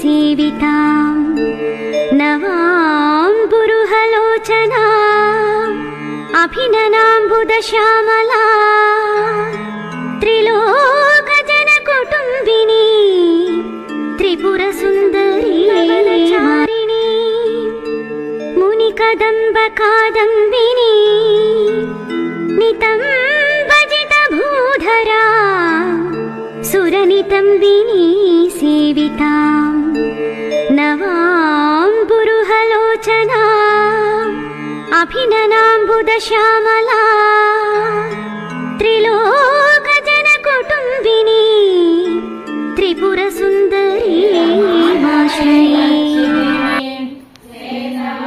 सेविताम् नवां पुरुहलोचना अभिननाम्बुदश्यामला त्रिलोकजनकुटुम्बिनी त्रिपुरसुन्दरी चारिणी मुनिकदम्बकादम्बिनी नितं भजितभूधरा सुरनितम्बिनी सेविताम् नवां पुरुहलोचना अभिननाम्बुदश्यामला त्रिलोकजनकुटुम्बिनी त्रिपुरसुन्दरी माश्रये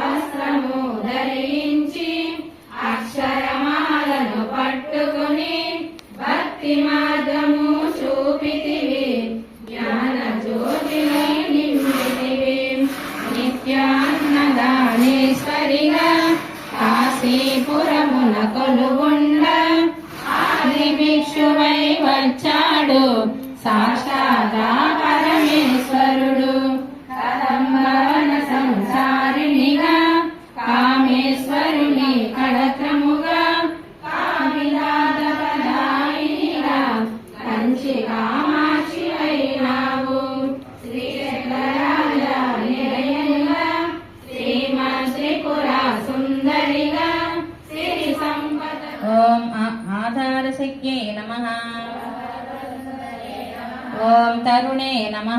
వస్త్రము ధరించి అక్షరమాలను పట్టుకుని భక్తి వచ్చాడు సాక్షాత పరమేశ్వరుడు. కదంబవన సంసారిణిగా కామేశ్వరుని కడత్రముగా కామిలాద ప్రదాయినిగా కంచి కామాక్షి అయినావు. శ్రీశైలరాజ నిలయంగా శ్రీమద్ త్రిపుర సుందరిగా శ్రీ సంపద ఓం ఆధారశక్యై నమః. ఓం తరుణే నమ.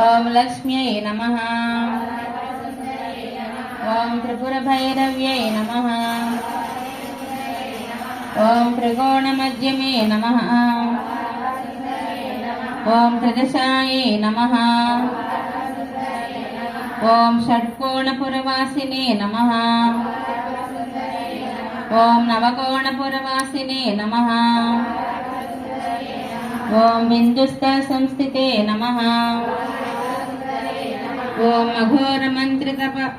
ఓం లక్ష్మ్యై నమ. ఓం త్రిపురభైరవ్యై నమ. ఓం త్రికోణమధ్యమే నమ. ఓం త్రిదశాయే నమ. ఓం షట్కోణపురవాసినే నమ. ఓం నవకోణపురవాసినే నమ. ఓం హిందుస్థ సంస్థితే నమ. ఓం అఘోర అఘోరమంత్రితప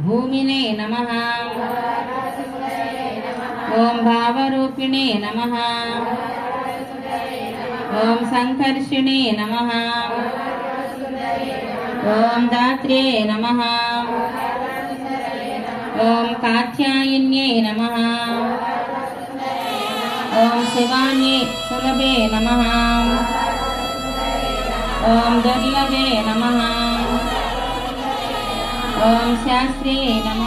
భూమినే నమ. ఓం భావరూపిణే నమ. ఓం సంకర్షిణే నమ. ఓం దాత్రే నమ. ఓం కాత్యాయన్యై నమ. ఓం శివాన్యే సులభే నమ. ఓం దుర్లభే నమ. ఓం శాస్త్రే నమ.